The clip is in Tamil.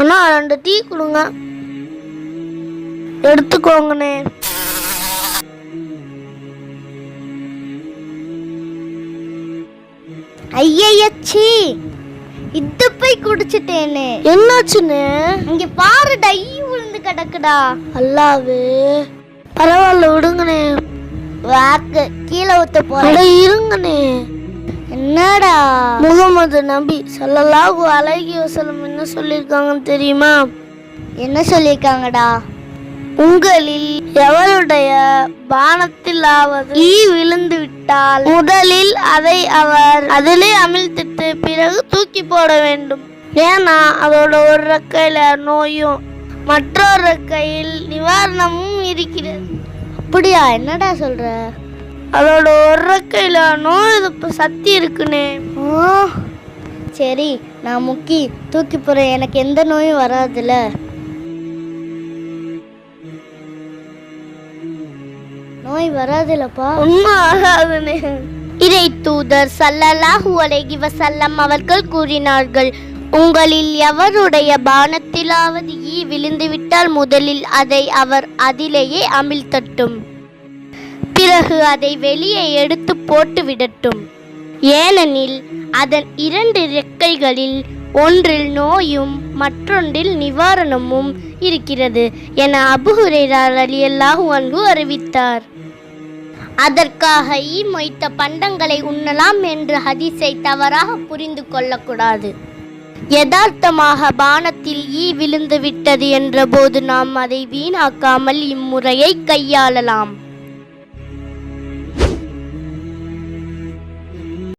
அண்ணா ரெண்டு டீ கொடுங்க. எடுத்துக்கோங்கண்ணே. ஐயச்சி இது போய் குடிச்சிட்டேனே. என்னாச்சுண்ணே? இங்க பாரு டை விழுந்து கிடக்குடா. அல்லாவே. பரவாயில்ல விடுங்கண்ணே. வாக்கு கீழே ஊத்த போறேன். இருங்கண்ணே. என்னடா? முகமது நபி ஸல்லல்லாஹு அலைஹி வஸல்லம் என்ன சொல்லியிருக்காங்கன்னு தெரியுமா? என்ன சொல்லியிருக்காங்கடா? உங்களில் எவருடைய பானத்திலாவது ஈ விழுந்து விட்டால்? முதலில் அதை அவர் அதிலே அமிழ்த்திட்டு பிறகு தூக்கி போட வேண்டும். ஏன்னா அதோட ஒரு ரெக்கையில நோயும் மற்றொரு ரெக்கையில் நிவாரணமும் இருக்கிறது. அப்படியா? என்னடா சொல்ற? அதோட ஒரு ரெக்கையில நோய் எதிர்ப்பு சக்தி இருக்குனே. ஓ சரி நான் முக்கி தூக்கி போறேன். எனக்கு எந்த நோயும் வராதுல. நோய் வராதுலப்பா. உண்மை ஆகாதுனே. இறை தூதர் சல்லல்லாஹு அலைஹி வஸல்லம் அவர்கள் கூறினார்கள் உங்களில் எவருடைய பானத்திலாவது ஈ விழுந்துவிட்டால் முதலில் அதை அவர் அதிலேயே அமிழ்த்தட்டும். பிறகு அதை வெளியே எடுத்து போட்டு விடட்டும். ஏனெனில் அதன் இரண்டு ரெக்கைகளில் ஒன்றில் நோயும் மற்றொன்றில் நிவாரணமும் இருக்கிறது என அபுஹுரேரா ரலியல்லாஹு அன்பு அறிவித்தார். அதற்காக ஈ மொய்த்த பண்டங்களை உண்ணலாம் என்று ஹதீஸை தவறாக புரிந்து கொள்ளக்கூடாது. யதார்த்தமாக பானத்தில் ஈ விழுந்து விட்டது என்றபோது நாம் அதை வீணாக்காமல் இம்முறையை கையாளலாம்.